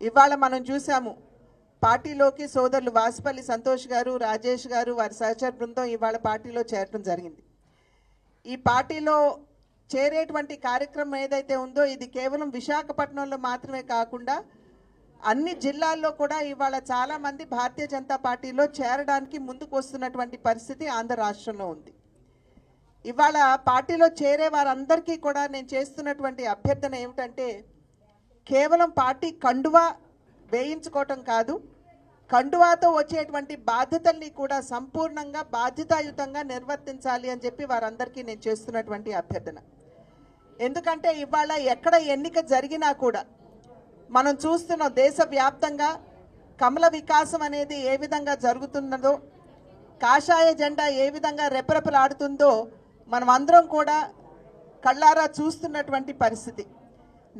ఇవాళ మనం చూసాము పార్టీలోకి సోదరులు వాసుపల్లి సంతోష్ గారు రాజేష్ గారు వారి సహచర బృందం ఇవాళ పార్టీలో చేరటం జరిగింది. ఈ పార్టీలో చేరేటువంటి కార్యక్రమం ఏదైతే ఉందో ఇది కేవలం విశాఖపట్నంలో మాత్రమే కాకుండా అన్ని జిల్లాల్లో కూడా ఇవాళ చాలామంది భారతీయ జనతా పార్టీలో చేరడానికి ముందుకు వస్తున్నటువంటి పరిస్థితి ఆంధ్ర రాష్ట్రంలో ఉంది. ఇవాళ పార్టీలో చేరే వారందరికీ కూడా నేను చేస్తున్నటువంటి అభ్యర్థన ఏమిటంటే కేవలం పార్టీ కండువా వేయించుకోవటం కాదు కండువాతో వచ్చేటువంటి బాధ్యతల్ని కూడా సంపూర్ణంగా బాధ్యతాయుతంగా నిర్వర్తించాలి అని చెప్పి వారందరికీ నేను చేస్తున్నటువంటి అభ్యర్థన. ఎందుకంటే ఇవాళ ఎక్కడ ఎన్నిక జరిగినా కూడా మనం చూస్తున్న దేశవ్యాప్తంగా కమల వికాసం అనేది ఏ విధంగా జరుగుతున్నదో కాషాయ జెండా ఏ విధంగా రెపరెపలాడుతుందో మనం అందరం కూడా కళ్ళారా చూస్తున్నటువంటి పరిస్థితి.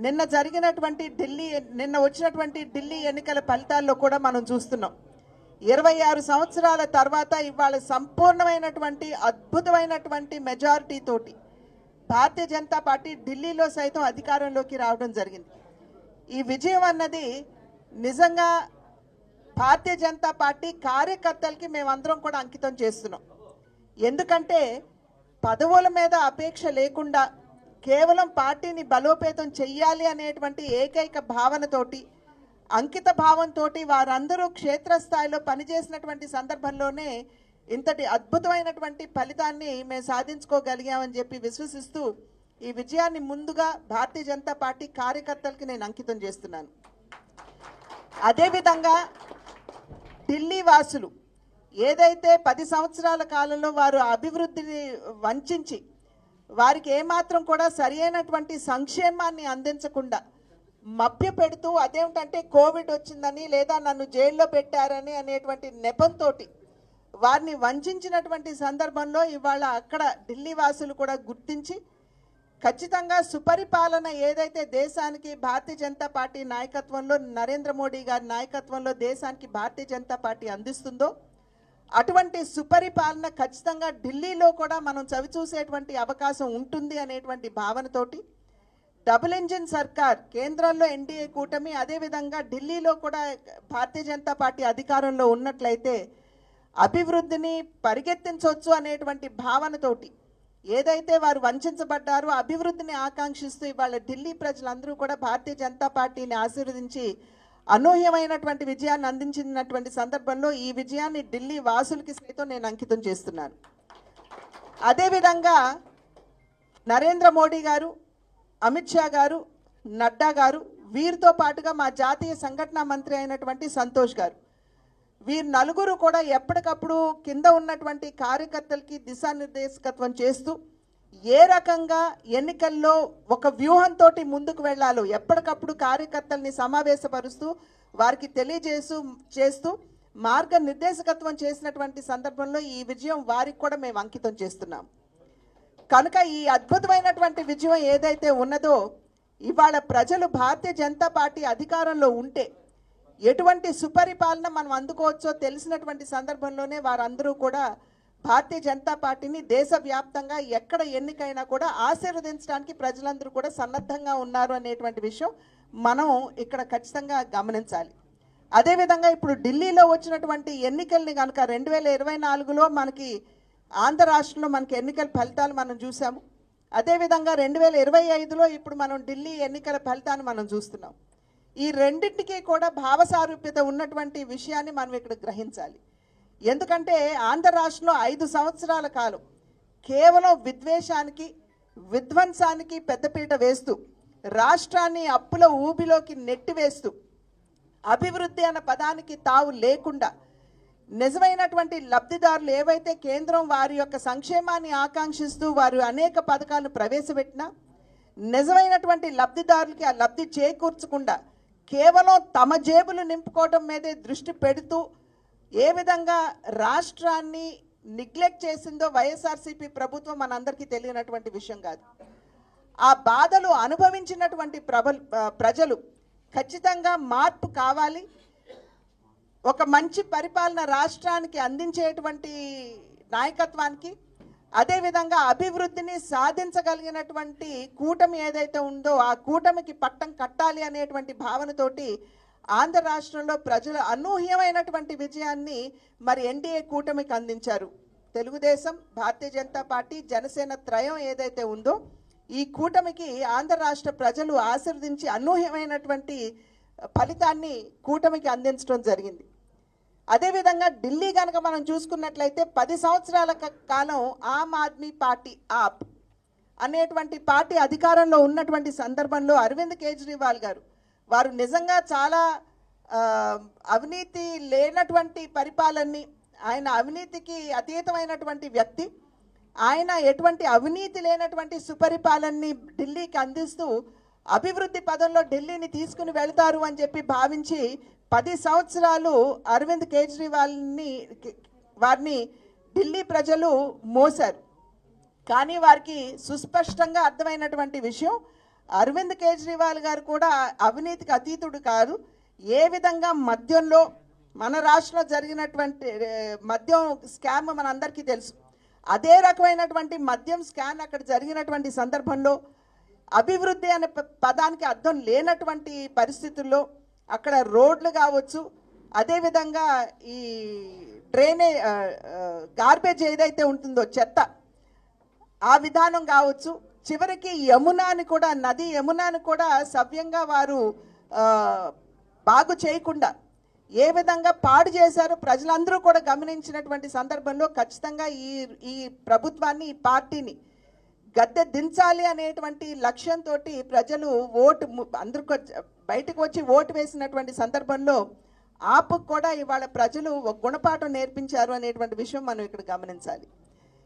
నిన్న జరిగినటువంటి ఢిల్లీ నిన్న వచ్చినటువంటి ఢిల్లీ ఎన్నికల ఫలితాల్లో కూడా మనం చూస్తున్నాం. ఇరవై ఆరు సంవత్సరాల తర్వాత ఇవాళ సంపూర్ణమైనటువంటి అద్భుతమైనటువంటి మెజారిటీ తోటి భారతీయ జనతా పార్టీ ఢిల్లీలో సైతం అధికారంలోకి రావడం జరిగింది. ఈ విజయం అన్నది నిజంగా భారతీయ జనతా పార్టీ కార్యకర్తలకి మేమందరం కూడా అంకితం చేస్తున్నాం. ఎందుకంటే పదవుల మీద అపేక్ష లేకుండా కేవలం పార్టీని బలోపేతం చెయ్యాలి అనేటువంటి ఏకైక భావనతోటి అంకిత భావంతో వారందరూ క్షేత్రస్థాయిలో పనిచేసినటువంటి సందర్భంలోనే ఇంతటి అద్భుతమైనటువంటి ఫలితాన్ని మేము సాధించుకోగలిగామని చెప్పి విశ్వసిస్తూ ఈ విజయాన్ని ముందుగా భారతీయ జనతా పార్టీ కార్యకర్తలకి నేను అంకితం చేస్తున్నాను. అదేవిధంగా ఢిల్లీ వాసులు ఏదైతే పది సంవత్సరాల కాలంలో వారు అభివృద్ధిని వంచి వారికి ఏమాత్రం కూడా సరియైనటువంటి సంక్షేమాన్ని అందించకుండా మభ్య పెడుతూ అదేమిటంటే కోవిడ్ వచ్చిందని లేదా నన్ను జైల్లో పెట్టారని అనేటువంటి నెపంతో వారిని వంచినటువంటి సందర్భంలో ఇవాళ అక్కడ ఢిల్లీ వాసులు కూడా గుర్తించి ఖచ్చితంగా సుపరిపాలన ఏదైతే దేశానికి భారతీయ జనతా పార్టీ నాయకత్వంలో నరేంద్ర మోడీ గారి నాయకత్వంలో దేశానికి భారతీయ జనతా పార్టీ అందిస్తుందో అటువంటి సుపరిపాలన ఖచ్చితంగా ఢిల్లీలో కూడా మనం చవిచూసేటువంటి అవకాశం ఉంటుంది అనేటువంటి భావనతోటి డబుల్ ఇంజిన్ సర్కార్ కేంద్రంలో ఎన్డీఏ కూటమి అదేవిధంగా ఢిల్లీలో కూడా భారతీయ జనతా పార్టీ అధికారంలో ఉన్నట్లయితే అభివృద్ధిని పరిగెత్తించవచ్చు అనేటువంటి భావనతోటి ఏదైతే వారు వంచబడ్డారో అభివృద్ధిని ఆకాంక్షిస్తూ ఇవాళ ఢిల్లీ ప్రజలందరూ కూడా భారతీయ జనతా పార్టీని ఆశీర్వదించి అనూహ్యమైనటువంటి విజయాన్ని అందించినటువంటి సందర్భంలో ఈ విజయాన్ని ఢిల్లీ వాసులకి సైతం నేను అంకితం చేస్తున్నాను. అదేవిధంగా నరేంద్ర మోడీ గారు అమిత్ షా గారు నడ్డా గారు వీరితో పాటుగా మా జాతీయ సంఘటన మంత్రి అయినటువంటి సంతోష్ గారు. వీరు నలుగురు కూడా ఎప్పటికప్పుడు కింద ఉన్నటువంటి కార్యకర్తలకి దిశానిర్దేశకత్వం చేస్తూ ఏ రకంగా ఎన్నికల్లో ఒక వ్యూహంతో ముందుకు వెళ్ళాలో ఎప్పటికప్పుడు కార్యకర్తల్ని సమావేశపరుస్తూ వారికి తెలియజేస్తూ చేస్తూ మార్గ నిర్దేశకత్వం చేసినటువంటి సందర్భంలో ఈ విజయం వారికి కూడా మేము అంకితం చేస్తున్నాం. కనుక ఈ అద్భుతమైనటువంటి విజయం ఏదైతే ఉన్నదో ఇవాళ ప్రజలు భారతీయ జనతా పార్టీ అధికారంలో ఉంటే ఎటువంటి సుపరిపాలన మనం అందుకోవచ్చో తెలిసినటువంటి సందర్భంలోనే వారందరూ కూడా భారతీయ జనతా పార్టీని దేశవ్యాప్తంగా ఎక్కడ ఎన్నికైనా కూడా ఆశీర్వదించడానికి ప్రజలందరూ కూడా సన్నద్ధంగా ఉన్నారు అనేటువంటి విషయం మనం ఇక్కడ ఖచ్చితంగా గమనించాలి. అదేవిధంగా ఇప్పుడు ఢిల్లీలో వచ్చినటువంటి ఎన్నికల్ని కనుక రెండు వేల ఇరవై నాలుగులో మనకి ఆంధ్ర రాష్ట్రంలో మనకి ఎన్నికల ఫలితాలు మనం చూసాము అదేవిధంగా రెండు వేల ఇరవై ఐదులో ఇప్పుడు మనం ఢిల్లీ ఎన్నికల ఫలితాన్ని మనం చూస్తున్నాం. ఈ రెండింటికి కూడా భావసారూప్యత ఉన్నటువంటి విషయాన్ని మనం ఇక్కడ గ్రహించాలి. ఎందుకంటే ఆంధ్ర రాష్ట్రంలో ఐదు సంవత్సరాల కాలం కేవలం విద్వేషానికి విధ్వంసానికి పెద్దపీట వేస్తూ రాష్ట్రాన్ని అప్పుల ఊబిలోకి నెట్టివేస్తూ అభివృద్ధి అన్న పదానికి తావు లేకుండా నిజమైనటువంటి లబ్ధిదారులు ఏవైతే కేంద్రం వారి యొక్క సంక్షేమాన్ని ఆకాంక్షిస్తూ వారు అనేక పథకాలను ప్రవేశపెట్టినా నిజమైనటువంటి లబ్ధిదారులకి ఆ లబ్ధి చేకూర్చకుండా కేవలం తమ జేబులు నింపుకోవడం మీదే దృష్టి పెడుతూ ఏ విధంగా రాష్ట్రాన్ని నిగ్లెక్ట్ చేసిందో వైఎస్ఆర్సీపీ ప్రభుత్వం మనందరికీ తెలియనటువంటి విషయం కాదు. ఆ బాధలు అనుభవించినటువంటి ప్రబల్ ప్రజలు ఖచ్చితంగా మార్పు కావాలి. ఒక మంచి పరిపాలన రాష్ట్రానికి అందించేటువంటి నాయకత్వానికి అదేవిధంగా అభివృద్ధిని సాధించగలిగినటువంటి కూటమి ఏదైతే ఉందో ఆ కూటమికి పట్టం కట్టాలి అనేటువంటి భావనతోటి ఆంధ్ర రాష్ట్రంలో ప్రజలు అనూహ్యమైనటువంటి విజయాన్ని మరి ఎన్డీఏ కూటమికి అందించారు. తెలుగుదేశం భారతీయ జనతా పార్టీ జనసేన త్రయం ఏదైతే ఉందో ఈ కూటమికి ఆంధ్ర రాష్ట్ర ప్రజలు ఆశీర్వదించి అనూహ్యమైనటువంటి ఫలితాన్ని కూటమికి అందించడం జరిగింది. అదేవిధంగా ఢిల్లీ కనుక మనం చూసుకున్నట్లయితే పది సంవత్సరాల క- కాలం ఆమ్ ఆద్మీ పార్టీ ఆప్ అనేటువంటి పార్టీ అధికారంలో ఉన్నటువంటి సందర్భంలో అరవింద్ కేజ్రీవాల్ గారు వారు నిజంగా చాలా అవినీతి లేనటువంటి పరిపాలనని ఆయన అవినీతికి అతీతమైనటువంటి వ్యక్తి. ఆయన ఎటువంటి అవినీతి లేనటువంటి సుపరిపాలనని ఢిల్లీకి అందిస్తూ అభివృద్ధి పదంలో ఢిల్లీని తీసుకుని వెళ్తారు అని చెప్పి భావించి పది సంవత్సరాలు అరవింద్ కేజ్రీవాల్ని వారిని ఢిల్లీ ప్రజలు మోసారు కానీ వారికి సుస్పష్టంగా అర్థమైనటువంటి విషయం అరవింద్ కేజ్రీవాల్ గారు కూడా అవినీతికి అతీతుడు కాదు. ఏ విధంగా మద్యంలో మన రాష్ట్రంలో జరిగినటువంటి మద్యం స్కామ్ మనందరికీ తెలుసు. అదే రకమైనటువంటి మద్యం స్కామ్ అక్కడ జరిగినటువంటి సందర్భంలో అభివృద్ధి అనే ప- పదానికి అర్థం లేనటువంటి పరిస్థితుల్లో అక్కడ రోడ్లు కావచ్చు అదేవిధంగా ఈ డ్రైనే గార్బేజ్ ఏదైతే ఉంటుందో చెత్త ఆ విధానం కావచ్చు చివరికి యమునాని కూడా నది యమునాని కూడా సవ్యంగా వారు బాగు చేయకుండా ఏ విధంగా పాడు చేశారో ప్రజలందరూ కూడా గమనించినటువంటి సందర్భంలో ఖచ్చితంగా ఈ ఈ ప్రభుత్వాన్ని ఈ పార్టీని గద్దె దించాలి అనేటువంటి లక్ష్యంతో ప్రజలు ఓటు అందరికి అందరూ బయటకు వచ్చి ఓటు వేసినటువంటి సందర్భంలో ఆపు కూడా ఇవాళ ప్రజలు ఒక గుణపాఠం నేర్పించారు అనేటువంటి విషయం మనం ఇక్కడ గమనించాలి.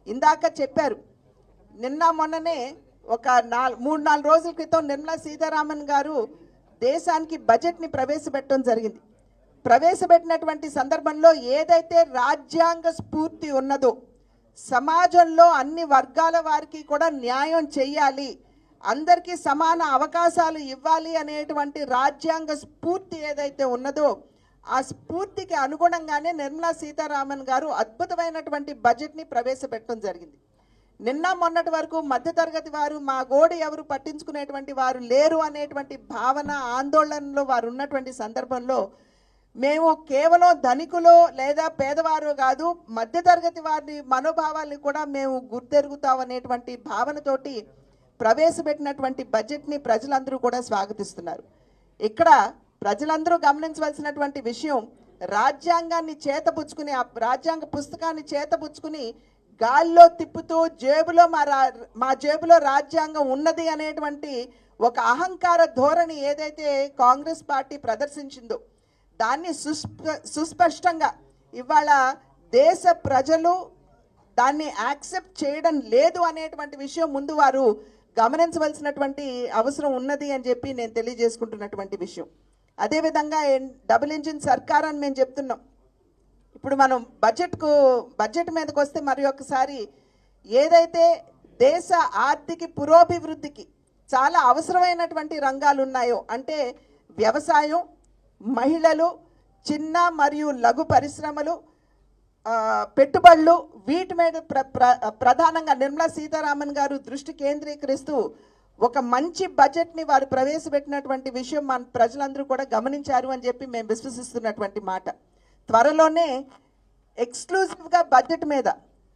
ఇందాక చెప్పారు నిన్న మొన్ననే ఒక నాలుగు మూడు నాలుగు రోజుల క్రితం నిర్మలా సీతారామన్ గారు దేశానికి బడ్జెట్ని ప్రవేశపెట్టడం జరిగింది. ప్రవేశపెట్టినటువంటి సందర్భంలో ఏదైతే రాజ్యాంగ స్ఫూర్తి ఉన్నదో సమాజంలో అన్ని వర్గాల వారికి కూడా న్యాయం చేయాలి అందరికీ సమాన అవకాశాలు ఇవ్వాలి అనేటువంటి రాజ్యాంగ స్ఫూర్తి ఏదైతే ఉన్నదో ఆ స్ఫూర్తికి అనుగుణంగానే నిర్మలా సీతారామన్ గారు అద్భుతమైనటువంటి బడ్జెట్ని ప్రవేశపెట్టడం జరిగింది. నిన్న మొన్నటి వరకు మధ్యతరగతి వారు మా గోడ ఎవరు పట్టించుకునేటువంటి వారు లేరు అనేటువంటి భావన ఆందోళనలో వారు ఉన్నటువంటి సందర్భంలో మేము కేవలం ధనికులు లేదా పేదవారు కాదు మధ్యతరగతి వారి మనోభావాల్ని కూడా మేము గుర్తెరుగుతాం అనేటువంటి భావనతోటి ప్రవేశపెట్టినటువంటి బడ్జెట్ని ప్రజలందరూ కూడా స్వాగతిస్తున్నారు. ఇక్కడ ప్రజలందరూ గమనించవలసినటువంటి విషయం రాజ్యాంగాన్ని చేతపుచ్చుకుని ఆ రాజ్యాంగ పుస్తకాన్ని చేతపుచ్చుకుని గాల్లో తిప్పుతూ జేబులో మా రా మా జేబులో రాజ్యాంగం ఉన్నది అనేటువంటి ఒక అహంకార ధోరణి ఏదైతే కాంగ్రెస్ పార్టీ ప్రదర్శించిందో దాన్ని సుస్ప సుస్పష్టంగా ఇవాళ దేశ ప్రజలు దాన్ని యాక్సెప్ట్ చేయడం లేదు అనేటువంటి విషయం ముందు వారు గమనించవలసినటువంటి అవసరం ఉన్నది అని చెప్పి నేను తెలియజేసుకుంటున్నటువంటి విషయం. అదేవిధంగా డబుల్ ఇంజిన్ సర్కార్ అని మేము చెప్తున్నాం. ఇప్పుడు మనం బడ్జెట్కు బడ్జెట్ మీదకి వస్తే మరి ఒకసారి ఏదైతే దేశ ఆర్థిక పురోభివృద్ధికి చాలా అవసరమైనటువంటి రంగాలు ఉన్నాయో అంటే వ్యవసాయం మహిళలు చిన్న మరియు లఘు పరిశ్రమలు పెట్టుబడులు వీటి మీద ప్ర ప్ర- ప్రధానంగా నిర్మలా సీతారామన్ గారు దృష్టి కేంద్రీకరిస్తూ ఒక మంచి బడ్జెట్ని వారు ప్రవేశపెట్టినటువంటి విషయం మన ప్రజలందరూ కూడా గమనించారు అని చెప్పి మేము విశ్వసిస్తున్నటువంటి మాట. త్వరలోనే ఎక్స్క్లూజివ్గా బడ్జెట్ మీద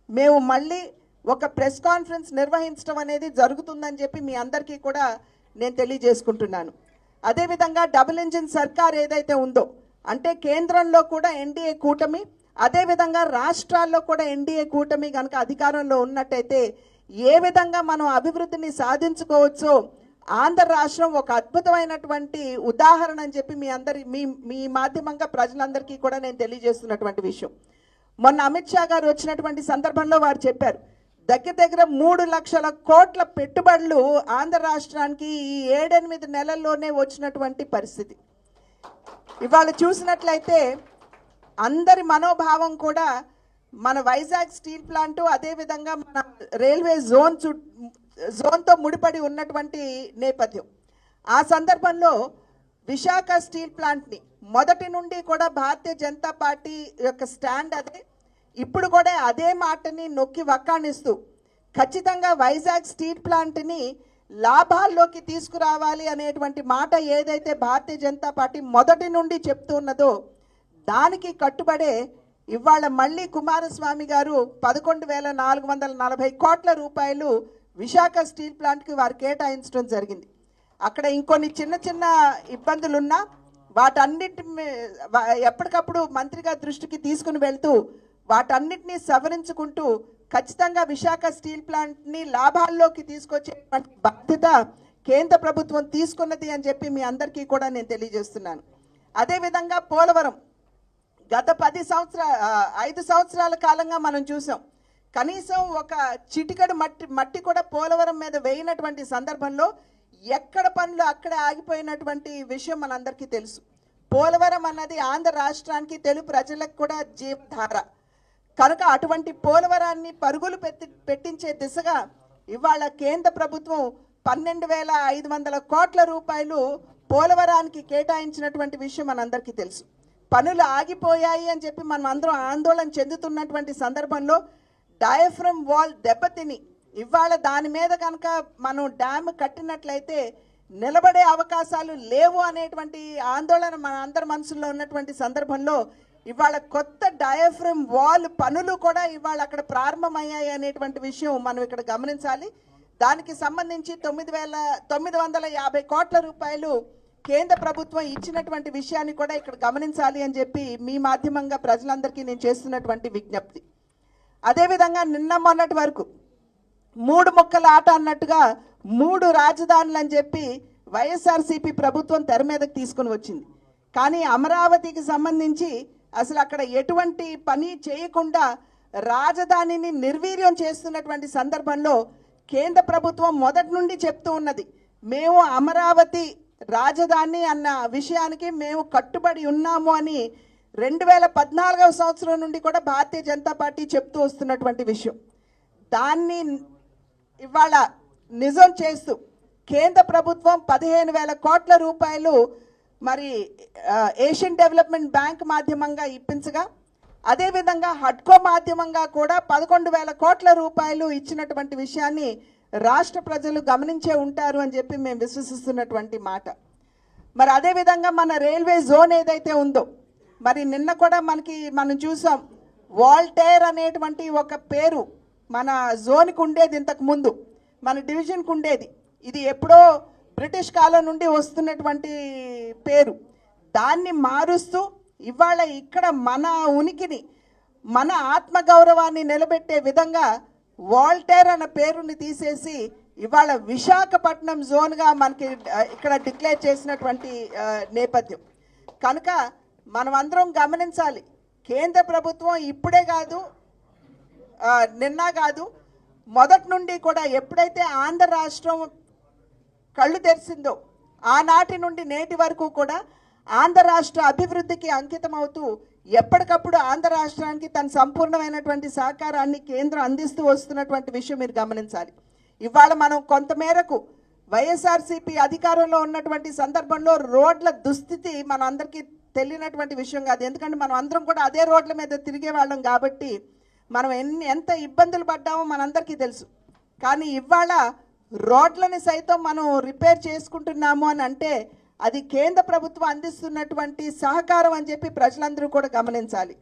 మేము మళ్ళీ ఒక ప్రెస్ కాన్ఫరెన్స్ నిర్వహించడం అనేది జరుగుతుందని చెప్పి మీ అందరికీ కూడా నేను తెలియజేసుకుంటున్నాను. అదేవిధంగా డబుల్ ఇంజిన్ సర్కార్ ఏదైతే ఉందో అంటే కేంద్రంలో కూడా ఎన్డీఏ కూటమి అదేవిధంగా రాష్ట్రాల్లో కూడా ఎన్డీఏ కూటమి కనుక అధికారంలో ఉన్నట్టయితే ఏ విధంగా మనం అభివృద్ధిని సాధించుకోవచ్చో ఆంధ్ర రాష్ట్రం ఒక అద్భుతమైనటువంటి ఉదాహరణ అని చెప్పి మీ అందరి మీ మీ మాధ్యమంగా ప్రజలందరికీ కూడా నేను తెలియజేస్తున్నటువంటి విషయం. మొన్న అమిత్ షా గారు వచ్చినటువంటి సందర్భంలో వారు చెప్పారు దగ్గర దగ్గర మూడు లక్షల కోట్ల పెట్టుబడులు ఆంధ్ర రాష్ట్రానికి ఈ ఏడెనిమిది నెలల్లోనే వచ్చినటువంటి పరిస్థితి. ఇవాళ చూసినట్లయితే అందరి మనోభావం కూడా మన వైజాగ్ స్టీల్ ప్లాంటు అదేవిధంగా మన రైల్వే జోన్ చు జోన్తో ముడిపడి ఉన్నటువంటి నేపథ్యం. ఆ సందర్భంలో విశాఖ స్టీల్ ప్లాంట్ని మొదటి నుండి కూడా భారతీయ జనతా పార్టీ యొక్క స్టాండ్ అదే. ఇప్పుడు కూడా అదే మాటని నొక్కి వక్కాణిస్తూ ఖచ్చితంగా వైజాగ్ స్టీల్ ప్లాంట్ని లాభాల్లోకి తీసుకురావాలి అనేటువంటి మాట ఏదైతే భారతీయ జనతా పార్టీ మొదటి నుండి చెప్తున్నదో దానికి కట్టుబడే ఇవాళ మళ్ళీ కుమారస్వామి గారు పదకొండు వేల నాలుగు వందల నలభై కోట్ల రూపాయలు విశాఖ స్టీల్ ప్లాంట్కి వారు కేటాయించడం జరిగింది. అక్కడ ఇంకొన్ని చిన్న చిన్న ఇబ్బందులున్నా వాటన్నిటి ఎప్పటికప్పుడు మంత్రిగా దృష్టికి తీసుకుని వెళ్తూ వాటన్నిటినీ సవరించుకుంటూ ఖచ్చితంగా విశాఖ స్టీల్ ప్లాంట్ని లాభాల్లోకి తీసుకొచ్చేటువంటి బాధ్యత కేంద్ర ప్రభుత్వం తీసుకున్నది అని చెప్పి మీ అందరికీ కూడా నేను తెలియజేస్తున్నాను. అదేవిధంగా పోలవరం గత పది సంవత్సరాల ఐదు సంవత్సరాల కాలంగా మనం చూసాం. కనీసం ఒక చిటికడు మట్టి మట్టి కూడా పోలవరం మీద వేయినటువంటి సందర్భంలో ఎక్కడ పనులు అక్కడే ఆగిపోయినటువంటి విషయం మనందరికీ తెలుసు. పోలవరం అన్నది ఆంధ్ర రాష్ట్రానికి తెలుగు ప్రజలకు కూడా జీవధార. కనుక అటువంటి పోలవరాన్ని పరుగులు పెట్టి పెట్టించే దిశగా ఇవాళ కేంద్ర ప్రభుత్వం పన్నెండు వేల ఐదు వందల కోట్ల రూపాయలు పోలవరానికి కేటాయించినటువంటి విషయం మనందరికీ తెలుసు. పనులు ఆగిపోయాయి అని చెప్పి మనం అందరం ఆందోళన చెందుతున్నటువంటి సందర్భంలో డయాఫ్రమ్ వాల్ దెబ్బతిని. ఇవాళ దాని మీద కనుక మనం డ్యామ్ కట్టినట్లయితే నిలబడే అవకాశాలు లేవు అనేటువంటి ఆందోళన మన అందరి మనసులో ఉన్నటువంటి సందర్భంలో ఇవాళ కొత్త డయాఫ్రమ్ వాల్ పనులు కూడా ఇవాళ అక్కడ ప్రారంభమయ్యాయి అనేటువంటి విషయం మనం ఇక్కడ గమనించాలి. దానికి సంబంధించి తొమ్మిది వేల తొమ్మిది వందల యాభై కోట్ల రూపాయలు కేంద్ర ప్రభుత్వం ఇచ్చినటువంటి విషయాన్ని కూడా ఇక్కడ గమనించాలి అని చెప్పి మీ మాధ్యమంగా ప్రజలందరికీ నేను చేస్తున్నటువంటి విజ్ఞప్తి. అదేవిధంగా నిన్న మొన్నటి వరకు మూడు ముక్కల ఆట అన్నట్టుగా మూడు రాజధానులు అని చెప్పి వైఎస్ఆర్సీపీ ప్రభుత్వం తెర మీదకి తీసుకుని వచ్చింది. కానీ అమరావతికి సంబంధించి అసలు అక్కడ ఎటువంటి పని చేయకుండా రాజధానిని నిర్వీర్యం చేస్తున్నటువంటి సందర్భంలో కేంద్ర ప్రభుత్వం మొదటి నుండి చెప్తూ ఉన్నది. మేము అమరావతి రాజధాని అన్న విషయానికి మేము కట్టుబడి ఉన్నాము అని రెండు వేల పద్నాలుగవ సంవత్సరం నుండి కూడా భారతీయ జనతా పార్టీ చెప్తూ వస్తున్నటువంటి విషయం. దాన్ని ఇవాళ నిజం చేస్తూ కేంద్ర ప్రభుత్వం పదిహేను వేల కోట్ల రూపాయలు మరి ఏషియన్ డెవలప్మెంట్ బ్యాంక్ మాధ్యమంగా ఇప్పించగా అదేవిధంగా హడ్కో మాధ్యమంగా కూడా పదకొండు వేల కోట్ల రూపాయలు ఇచ్చినటువంటి విషయాన్ని రాష్ట్ర ప్రజలు గమనించే ఉంటారు అని చెప్పి మేము విశ్వసిస్తున్నటువంటి మాట. మరి అదేవిధంగా మన రైల్వే జోన్ ఏదైతే ఉందో మరి నిన్న కూడా మనకి మనం చూసాం వాల్టేర్ అనేటువంటి ఒక పేరు మన జోన్కి ఉండేది ఇంతకు ముందు మన డివిజన్కి ఉండేది. ఇది ఎప్పుడో బ్రిటిష్ కాలం నుండి వస్తున్నటువంటి పేరు. దాన్ని మారుస్తూ ఇవాళ ఇక్కడ మన ఉనికిని మన ఆత్మగౌరవాన్ని నిలబెట్టే విధంగా వాల్టేర్ అన్న పేరుని తీసేసి ఇవాళ విశాఖపట్నం జోన్గా మనకి ఇక్కడ డిక్లేర్ చేసినటువంటి నేపథ్యం. కనుక మనం అందరం గమనించాలి. కేంద్ర ప్రభుత్వం ఇప్పుడే కాదు నిన్న కాదు మొదటి నుండి కూడా ఎప్పుడైతే ఆంధ్ర రాష్ట్రం కళ్ళు తెరిచిందో ఆనాటి నుండి నేటి వరకు కూడా ఆంధ్ర రాష్ట్ర అభివృద్ధికి అంకితమవుతూ ఎప్పటికప్పుడు ఆంధ్ర రాష్ట్రానికి తన సంపూర్ణమైనటువంటి సహకారాన్ని కేంద్రం అందిస్తూ వస్తున్నటువంటి విషయం మీరు గమనించాలి. ఇవాళ మనం కొంతమేరకు వైఎస్ఆర్సీపీ అధికారంలో ఉన్నటువంటి సందర్భంలో రోడ్ల దుస్థితి మనందరికీ తెలియనటువంటి విషయం కాదు. ఎందుకంటే మనం అందరం కూడా అదే రోడ్ల మీద తిరిగే వాళ్ళం కాబట్టి మనం ఎన్ని ఎంత ఇబ్బందులు పడ్డామో మనందరికీ తెలుసు. కానీ ఇవాళ రోడ్లని సైతం మనం రిపేర్ చేసుకుంటున్నాము అని అంటే అది కేంద్ర ప్రభుత్వం అందిస్తున్నటువంటి సహకారం అని చెప్పి ప్రజలందరూ కూడా గమనించాలి.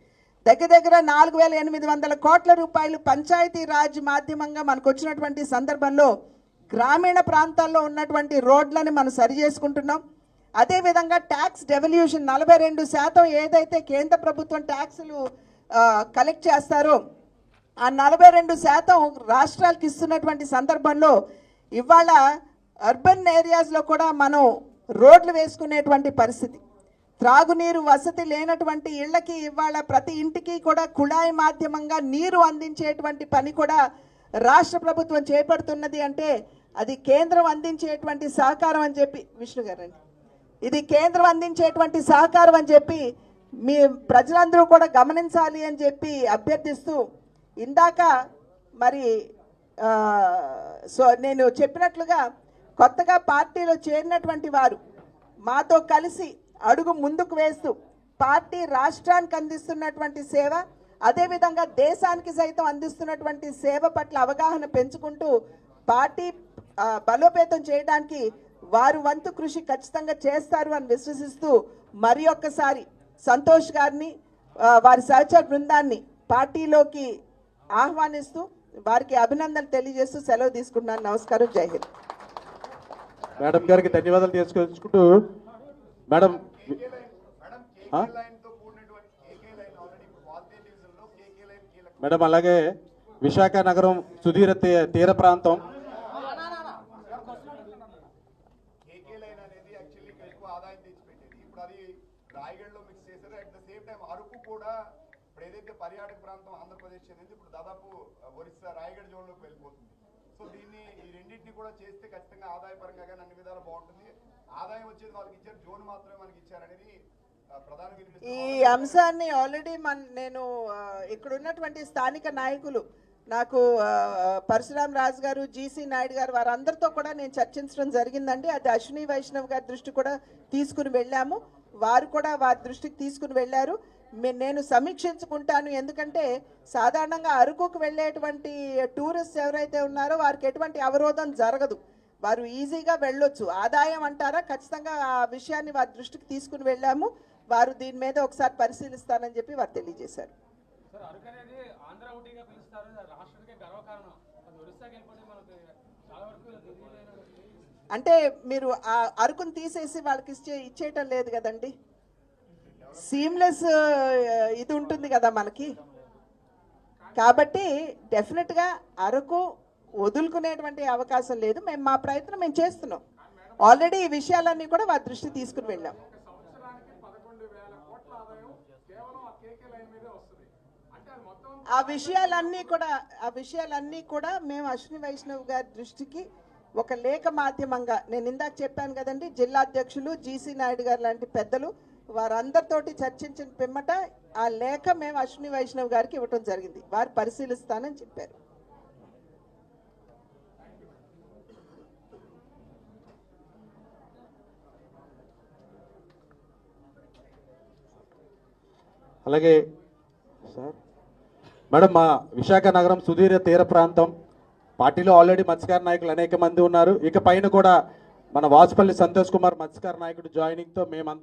దగ్గర దగ్గర నాలుగు వేల ఎనిమిది వందల కోట్ల రూపాయలు పంచాయతీ రాజ్ మాధ్యమంగా మనకు వచ్చినటువంటి సందర్భంలో గ్రామీణ ప్రాంతాల్లో ఉన్నటువంటి రోడ్లని మనం సరి చేసుకుంటున్నాం. అదేవిధంగా ట్యాక్స్ డెవల్యూషన్ నలభై రెండు శాతం ఏదైతే కేంద్ర ప్రభుత్వం ట్యాక్సులు కలెక్ట్ చేస్తారో ఆ నలభై రెండు శాతం రాష్ట్రాలకు ఇస్తున్నటువంటి సందర్భంలో ఇవాళ అర్బన్ ఏరియాస్లో కూడా మనం రోడ్లు వేసుకునేటువంటి పరిస్థితి. త్రాగునీరు వసతి లేనటువంటి ఇళ్ళకి ఇవాళ ప్రతి ఇంటికి కూడా కుళాయి మాధ్యమంగా నీరు అందించేటువంటి పని కూడా రాష్ట్ర ప్రభుత్వం చేపడుతున్నది అంటే అది కేంద్రం అందించేటువంటి సహకారం అని చెప్పి విష్ణు గారండి ఇది కేంద్రం అందించేటువంటి సహకారం అని చెప్పి మీ ప్రజలందరూ కూడా గమనించాలి అని చెప్పి అభ్యర్థిస్తూ ఇందాక మరి సో నేను చెప్పినట్లుగా కొత్తగా పార్టీలో చేరినటువంటి వారు మాతో కలిసి అడుగు ముందుకు వేస్తూ పార్టీ రాష్ట్రానికి అందిస్తున్నటువంటి సేవ అదేవిధంగా దేశానికి సైతం అందిస్తున్నటువంటి సేవ పట్ల అవగాహన పెంచుకుంటూ పార్టీ బలోపేతం చేయడానికి వారు వంతు కృషి ఖచ్చితంగా చేస్తారు అని విశ్వసిస్తూ మరి ఒక్కసారి సంతోష్ గారిని వారి సహచర బృందాన్ని పార్టీలోకి ఆహ్వానిస్తూ వారికి అభినందనలు తెలియజేస్తూ సెలవు తీసుకుంటున్నాను. నమస్కారం. జై హింద్. మేడం గారికి ధన్యవాదాలు తీసుకొచ్చుకుంటూ మేడం మేడం అలాగే విశాఖ నగరం సుధీర తీ- తీర ప్రాంతం కేకే లైన్ అనేది యాక్చువల్లీ ఇక్కడ ఎక్కువ ఆదాయం తెచ్చిపెట్టేది ఇప్పుడు అది రాయగఢ్లో మిక్స్ చేశారు at the same time Araku కూడా ఇప్పుడు ఏదైతే పర్యాటక ప్రాంతం ఆంధ్రప్రదేశ్ అనేది ఇప్పుడు దాదాపు ఆ, ఒరిస్సా రాయగఢ్ జోన్లోకి వెళ్ళిపోతుంది సో దీన్ని ఈ రెండింటిని కూడా చేస్తే ఖచ్చితంగా ఆదాయపరంగా కానీ అన్ని విధాలు బాగుంటుంది. ఆదాయం వచ్చేది వాళ్ళకి ఇచ్చారు జోన్ మాత్రమే మనకి ఇచ్చారనేది ఈ అంశాన్ని ఆల్రెడీ మన నేను ఇక్కడ ఉన్నటువంటి స్థానిక నాయకులు నాకు ఆ, పరశురాం రాజు గారు జీసీ నాయుడు గారు వారందరితో కూడా నేను చర్చించడం జరిగిందండి. అది అశ్విని వైష్ణవ్ గారి దృష్టి కూడా తీసుకుని వెళ్ళాము. వారు కూడా వారి దృష్టికి తీసుకుని వెళ్ళారు. నేను సమీక్షించుకుంటాను. ఎందుకంటే సాధారణంగా అరకుకు వెళ్ళేటువంటి టూరిస్ట్ ఎవరైతే ఉన్నారో వారికి ఎటువంటి అవరోధం జరగదు. వారు ఈజీగా వెళ్ళొచ్చు. ఆదాయం అంటారా? ఖచ్చితంగా ఆ విషయాన్ని వారి దృష్టికి తీసుకుని వెళ్ళాము. వారు దీని మీద ఒకసారి పరిశీలిస్తానని చెప్పి వారు తెలియజేశారు. అంటే మీరు ఆ అరకును తీసేసి వాళ్ళకి ఇచ్చే ఇచ్చేయటం లేదు కదండి? సీమ్లెస్ uh, ఇది ఉంటుంది కదా మనకి. కాబట్టి డెఫినెట్గా అరకు వదులుకునేటువంటి అవకాశం లేదు. మేము మా ప్రయత్నం మేము చేస్తున్నాం. ఆల్రెడీ ఈ విషయాలన్నీ కూడా వారి దృష్టి తీసుకుని వెళ్ళాం. ఆ ఆ విషయాలన్నీ కూడా ఆ విషయాలన్నీ కూడా మేము అశ్విని వైష్ణవ్ గారి దృష్టికి ఒక లేఖ మాధ్యమంగా నేను ఇందాక చెప్పాను కదండి జిల్లా అధ్యక్షులు జీసీ నాయుడు గారు లాంటి పెద్దలు వారందరితోటి చర్చించిన పిమ్మట ఆ లేఖ మేము అశ్విని వైష్ణవ్ గారికి ఇవ్వటం జరిగింది. వారు పరిశీలిస్తానని చెప్పారు. అలాగే సార్ మేడం మా విశాఖ నగరం సుదీర తీర ప్రాంతం. పార్టీలో ఆల్రెడీ మత్స్యకార నాయకులు అనేక మంది ఉన్నారు. ఇక పైన కూడా మన వాసుపల్లి సంతోష్ కుమార్ మత్స్యకార నాయకుడు జాయినింగ్తో మేమంతా